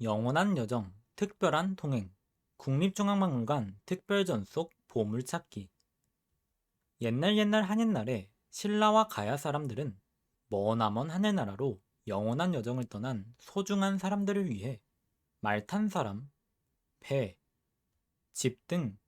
영원한 여정, 특별한 동행, 국립중앙박물관 특별전 속 보물찾기. 옛날 옛날 한옛날에 신라와 가야 사람들은 머나먼 하늘나라로 영원한 여정을 떠난 소중한 사람들을 위해 말 탄 사람, 배, 집 등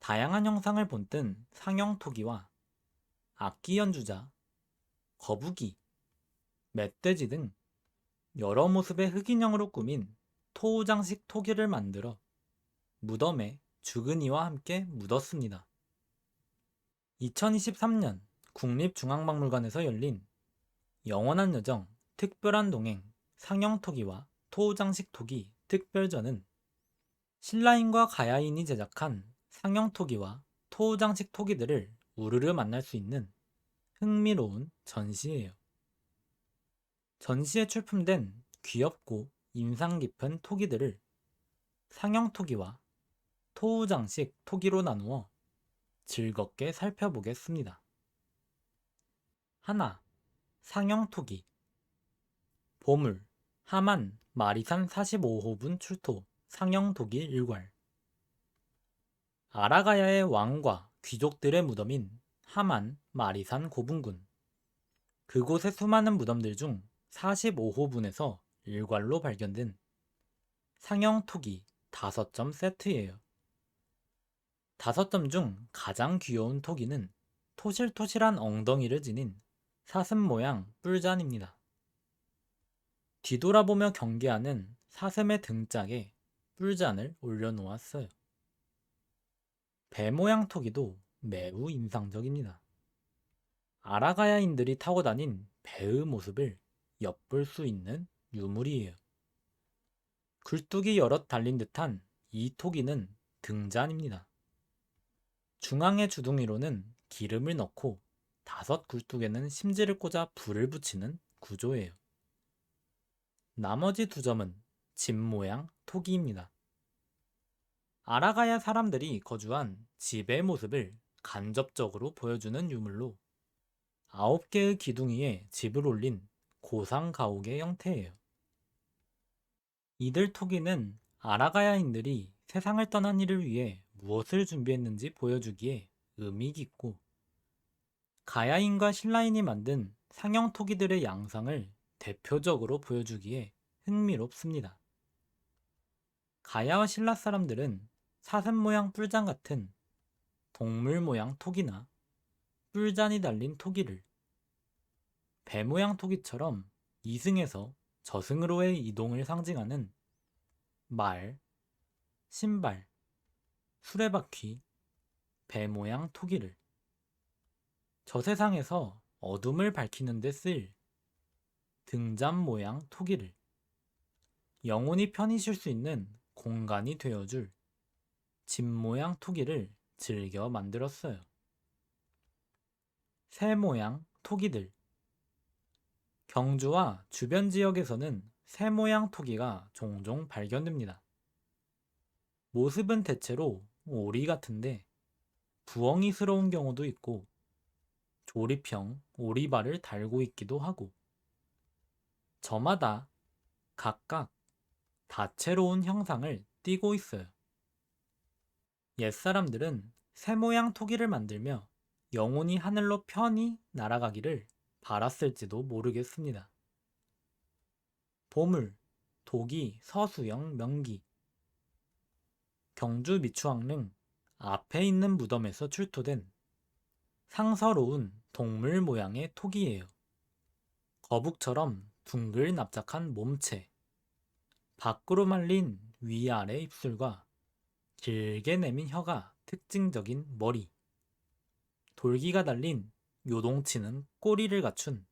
다양한 형상을 본뜬 상형 토기와 악기 연주자, 거북이, 멧돼지 등 여러 모습의 흑인형으로 꾸민 토우장식 토기를 만들어 무덤에 죽은 이와 함께 묻었습니다. 2023년 국립중앙박물관에서 열린 영원한 여정 특별한 동행 상형 토기와 토우장식 토기 특별전은 신라인과 가야인이 제작한 상형 토기와 토우장식 토기들을 우르르 만날 수 있는 흥미로운 전시예요. 전시에 출품된 귀엽고 인상 깊은 토기들을 상형 토기와 토우장식 토기로 나누어 즐겁게 살펴보겠습니다. 하나, 상형 토기. 보물, 하만, 마리산 45호분 출토, 상형 토기 일괄. 아라가야의 왕과 귀족들의 무덤인 하만, 마리산 고분군. 그곳의 수많은 무덤들 중 45호분에서 일괄로 발견된 상형 토기 5점 세트예요. 5점 중 가장 귀여운 토기는 토실토실한 엉덩이를 지닌 사슴 모양 뿔잔입니다. 뒤돌아보며 경계하는 사슴의 등짝에 뿔잔을 올려놓았어요. 배 모양 토기도 매우 인상적입니다. 아라가야인들이 타고 다닌 배의 모습을 엿볼 수 있는 유물이에요. 굴뚝이 여럿 달린 듯한 이 토기는 등잔입니다. 중앙의 주둥이로는 기름을 넣고 다섯 굴뚝에는 심지를 꽂아 불을 붙이는 구조예요. 나머지 두 점은 집 모양 토기입니다. 아라가야 사람들이 거주한 집의 모습을 간접적으로 보여주는 유물로 아홉 개의 기둥이에 집을 올린 고상 가옥의 형태예요. 이들 토기는 아라가야인들이 세상을 떠난 이를 위해 무엇을 준비했는지 보여주기에 의미 깊고 가야인과 신라인이 만든 상형 토기들의 양상을 대표적으로 보여주기에 흥미롭습니다. 가야와 신라 사람들은 사슴 모양 뿔잔 같은 동물 모양 토기나 뿔잔이 달린 토기를 배 모양 토기처럼 이승에서 저승으로의 이동을 상징하는 말, 신발, 수레바퀴, 배 모양 토기를 저 세상에서 어둠을 밝히는 데쓸 등잔 모양 토기를 영혼이 편히 쉴 수 있는 공간이 되어줄 집 모양 토기를 즐겨 만들었어요. 새 모양 토기들 경주와 주변 지역에서는 새 모양 토기가 종종 발견됩니다. 모습은 대체로 오리 같은데 부엉이스러운 경우도 있고 조립형 오리발을 달고 있기도 하고 저마다 각각 다채로운 형상을 띠고 있어요. 옛사람들은 새 모양 토기를 만들며 영혼이 하늘로 편히 날아가기를 바랐을지도 모르겠습니다. 보물, 도기, 서수영, 명기 경주 미추왕릉 앞에 있는 무덤에서 출토된 상서로운 동물 모양의 토기예요. 거북처럼 둥글 납작한 몸체, 밖으로 말린 위아래 입술과 길게 내민 혀가 특징적인 머리, 돌기가 달린 요동치는 꼬리를 갖춘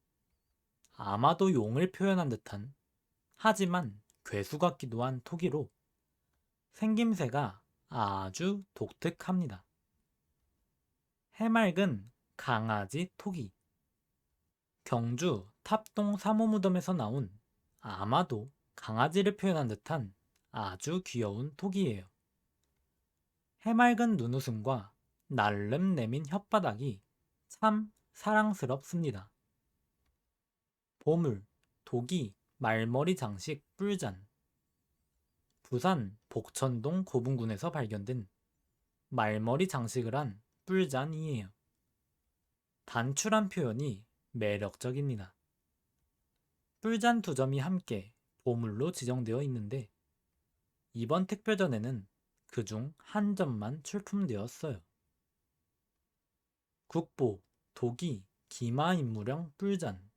아마도 용을 표현한 듯한 하지만 괴수 같기도 한 토기로 생김새가 아주 독특합니다. 해맑은 강아지 토기 경주 탑동 사모무덤에서 나온 아마도 강아지를 표현한 듯한 아주 귀여운 토기예요. 해맑은 눈웃음과 날름 내민 혓바닥이 참 사랑스럽습니다. 보물, 도기, 말머리 장식, 뿔잔. 부산 복천동 고분군에서 발견된 말머리 장식을 한 뿔잔이에요. 단출한 표현이 매력적입니다. 뿔잔 두 점이 함께 보물로 지정되어 있는데 이번 특별전에는 그중 한 점만 출품되었어요. 국보 독이 기마인무령 뿔잔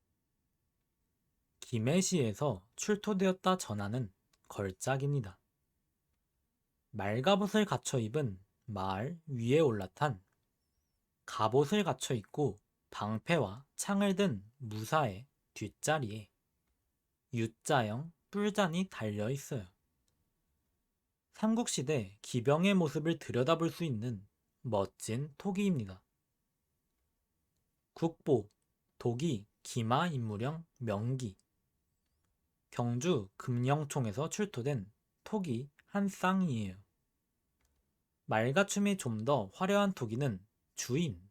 김해시에서 출토되었다 전하는 걸작입니다. 말갑옷을 갖춰 입은 말 위에 올라탄 갑옷을 갖춰 입고 방패와 창을 든 무사의 뒷자리에 U자형 뿔잔이 달려 있어요. 삼국시대 기병의 모습을 들여다볼 수 있는 멋진 토기입니다. 국보, 독이, 기마 인무령, 명기 경주 금령총에서 출토된 토기 한 쌍이에요. 말가춤이 좀 더 화려한 토기는 주인,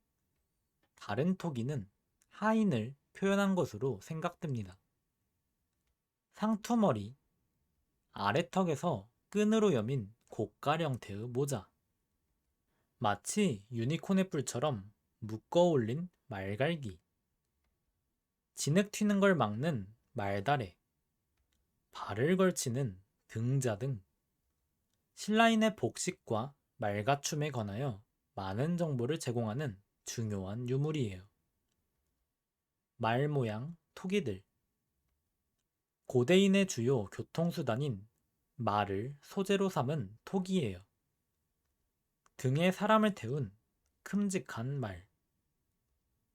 다른 토기는 하인을 표현한 것으로 생각됩니다. 상투머리, 아래턱에서 끈으로 여민 고깔 형태의 모자. 마치 유니콘의 뿔처럼 묶어 올린 말갈기. 진흙 튀는 걸 막는 말다래. 발을 걸치는 등자 등 신라인의 복식과 말가춤에 관하여 많은 정보를 제공하는 중요한 유물이에요. 말 모양 토기들 고대인의 주요 교통수단인 말을 소재로 삼은 토기예요. 등에 사람을 태운 큼직한 말,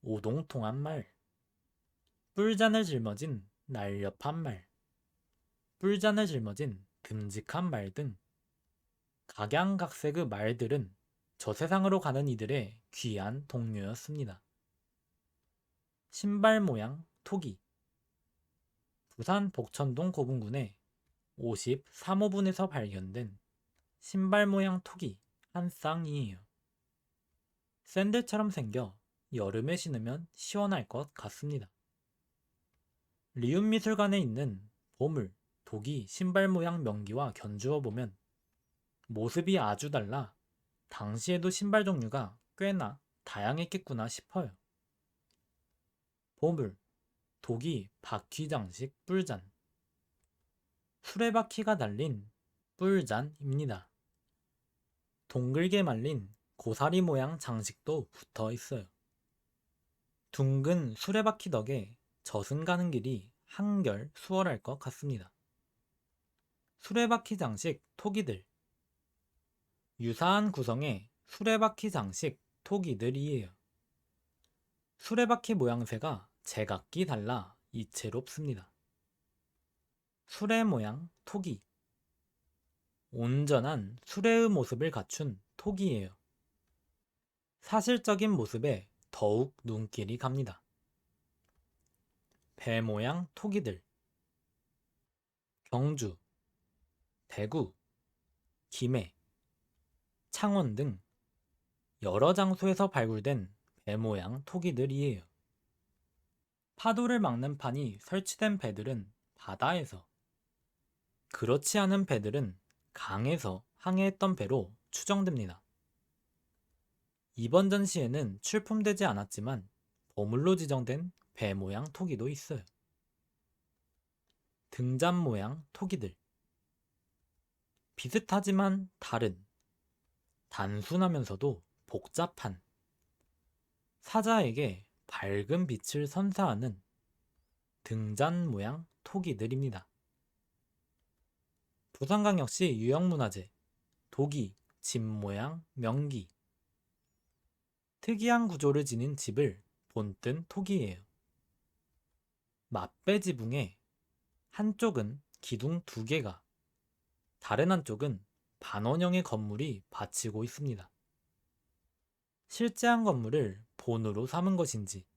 오동통한 말, 뿔잔을 짊어진 날렵한 말, 뿔잔을 짊어진 듬직한 말 등 각양각색의 말들은 저 세상으로 가는 이들의 귀한 동료였습니다. 신발 모양 토기 부산 복천동 고분군의 53호분에서 발견된 신발 모양 토기 한 쌍이에요. 샌들처럼 생겨 여름에 신으면 시원할 것 같습니다. 리움미술관에 있는 보물, 독이 신발 모양 명기와 견주어 보면 모습이 아주 달라 당시에도 신발 종류가 꽤나 다양했겠구나 싶어요. 보물, 독이 바퀴 장식 뿔잔 수레바퀴가 달린 뿔잔입니다. 동글게 말린 고사리 모양 장식도 붙어 있어요. 둥근 수레바퀴 덕에 젖은 가는 길이 한결 수월할 것 같습니다. 수레바퀴 장식 토기들 유사한 구성의 수레바퀴 장식 토기들이에요. 수레바퀴 모양새가 제각기 달라 이채롭습니다. 수레 모양 토기 온전한 수레의 모습을 갖춘 토기예요. 사실적인 모습에 더욱 눈길이 갑니다. 배 모양 토기들 경주, 대구, 김해, 창원 등 여러 장소에서 발굴된 배 모양 토기들이에요. 파도를 막는 판이 설치된 배들은 바다에서, 그렇지 않은 배들은 강에서 항해했던 배로 추정됩니다. 이번 전시에는 출품되지 않았지만 보물로 지정된 배 모양 토기도 있어요. 등잔 모양 토기들. 비슷하지만 다른, 단순하면서도 복잡한, 사자에게 밝은 빛을 선사하는 등잔 모양 토기들입니다. 부산광역시 유형문화재 독이, 집 모양, 명기 특이한 구조를 지닌 집을 본뜬 토기예요. 맞배 지붕에 한쪽은 기둥 두 개가 다른 한쪽은 반원형의 건물이 받치고 있습니다. 실제한 건물을 본으로 삼은 것인지,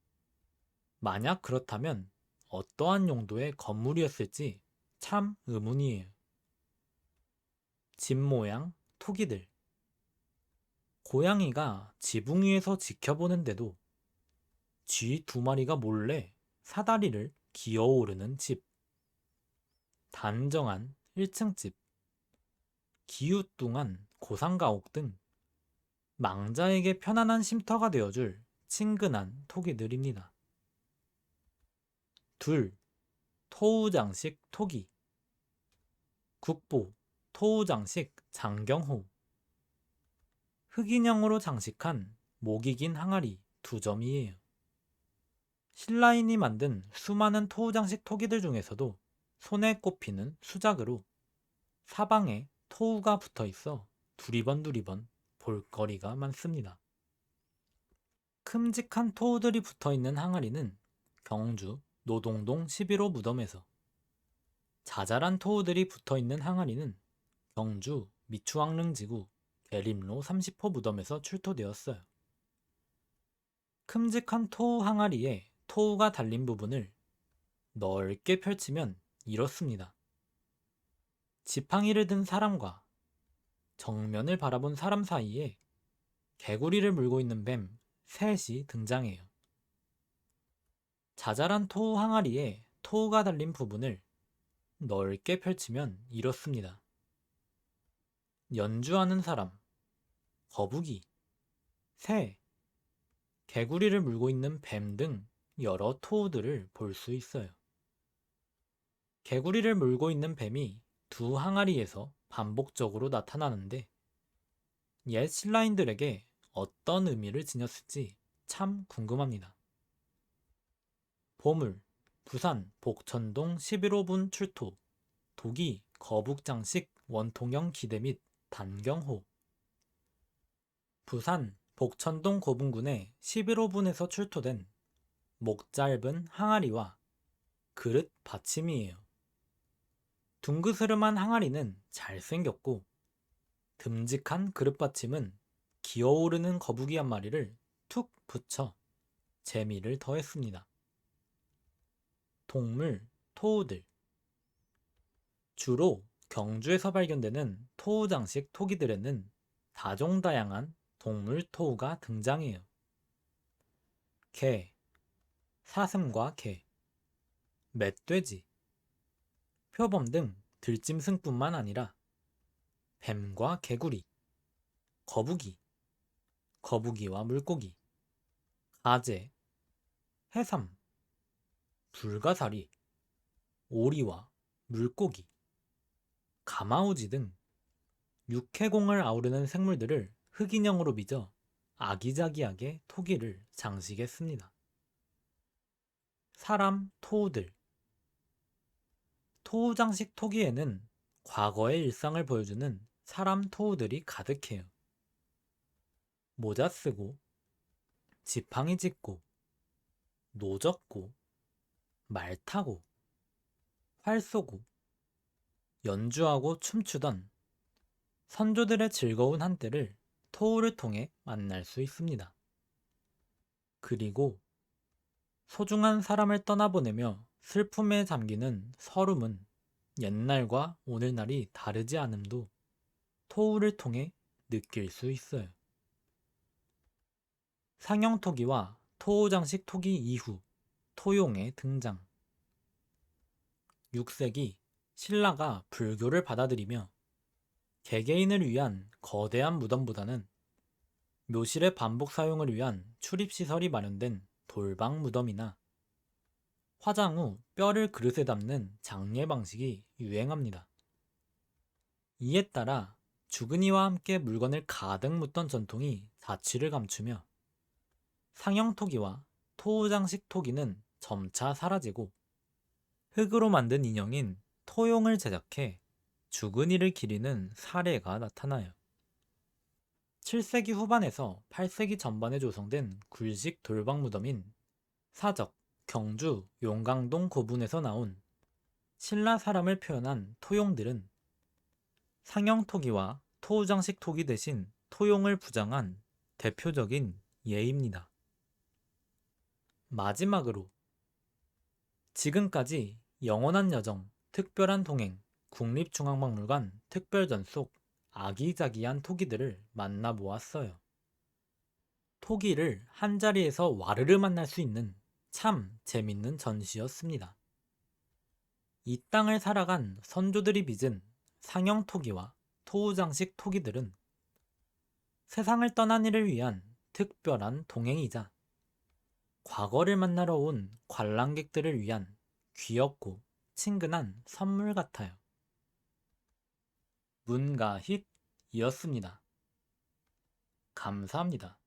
만약 그렇다면 어떠한 용도의 건물이었을지 참 의문이에요. 집 모양 토기들. 고양이가 지붕 위에서 지켜보는데도 쥐 두 마리가 몰래 사다리를 기어오르는 집. 단정한 1층 집. 기우뚱한 고상가옥 등 망자에게 편안한 쉼터가 되어줄 친근한 토기들입니다. 둘, 토우장식 토기 국보 토우장식 장경호 흑인형으로 장식한 목이 긴 항아리 두 점이에요. 신라인이 만든 수많은 토우 장식 토기들 중에서도 손에 꼽히는 수작으로 사방에 토우가 붙어 있어 두리번 두리번 볼거리가 많습니다. 큼직한 토우들이 붙어 있는 항아리는 경주 노동동 11호 무덤에서 자잘한 토우들이 붙어 있는 항아리는 경주 미추왕릉지구 계림로 30호 무덤에서 출토되었어요. 큼직한 토우 항아리에 토우가 달린 부분을 넓게 펼치면 이렇습니다. 지팡이를 든 사람과 정면을 바라본 사람 사이에 개구리를 물고 있는 뱀 셋이 등장해요. 자잘한 토우 항아리에 토우가 달린 부분을 넓게 펼치면 이렇습니다. 연주하는 사람, 거북이, 새, 개구리를 물고 있는 뱀 등 여러 토우들을 볼 수 있어요. 개구리를 물고 있는 뱀이 두 항아리에서 반복적으로 나타나는데 옛 신라인들에게 어떤 의미를 지녔을지 참 궁금합니다. 보물, 부산 복천동 11호분 출토, 도기 거북장식 원통형 기대 및 단경호 부산 복천동 고분군의 11호분에서 출토된 목 짧은 항아리와 그릇 받침이에요. 둥그스름한 항아리는 잘생겼고 듬직한 그릇 받침은 기어오르는 거북이 한 마리를 툭 붙여 재미를 더했습니다. 동물, 토우들 주로 경주에서 발견되는 토우 장식 토기들에는 다종다양한 동물 토우가 등장해요. 개, 사슴과 개, 멧돼지, 표범 등 들짐승뿐만 아니라 뱀과 개구리, 거북이, 거북이와 물고기, 가재, 해삼, 불가사리, 오리와 물고기, 가마우지 등 육해공을 아우르는 생물들을 흑인형으로 빚어 아기자기하게 토기를 장식했습니다. 사람 토우들 토우 장식 토기에는 과거의 일상을 보여주는 사람 토우들이 가득해요. 모자 쓰고, 지팡이 짚고, 노젓고, 말 타고, 활 쏘고, 연주하고 춤추던 선조들의 즐거운 한때를 토우를 통해 만날 수 있습니다. 그리고 소중한 사람을 떠나보내며 슬픔에 잠기는 서름은 옛날과 오늘날이 다르지 않음도 토우를 통해 느낄 수 있어요. 상형 토기와 토우장식 토기 이후 토용의 등장 6세기 신라가 불교를 받아들이며 개개인을 위한 거대한 무덤보다는 묘실의 반복 사용을 위한 출입시설이 마련된 돌방 무덤이나 화장 후 뼈를 그릇에 담는 장례 방식이 유행합니다. 이에 따라 주근이와 함께 물건을 가득 묻던 전통이 자취를 감추며 상형 토기와 토우장식 토기는 점차 사라지고 흙으로 만든 인형인 토용을 제작해 주근이를 기리는 사례가 나타나요. 7세기 후반에서 8세기 전반에 조성된 굴식 돌방 무덤인 사적, 경주, 용강동 고분에서 나온 신라 사람을 표현한 토용들은 상형 토기와 토우장식 토기 대신 토용을 부장한 대표적인 예입니다. 마지막으로 지금까지 영원한 여정, 특별한 동행, 국립중앙박물관 특별전 속 아기자기한 토기들을 만나 보았어요. 토기를 한자리에서 와르르 만날 수 있는 참 재밌는 전시였습니다. 이 땅을 살아간 선조들이 빚은 상형 토기와 토우장식 토기들은 세상을 떠난 이를 위한 특별한 동행이자 과거를 만나러 온 관람객들을 위한 귀엽고 친근한 선물 같아요. 문가hit이었습니다. 감사합니다.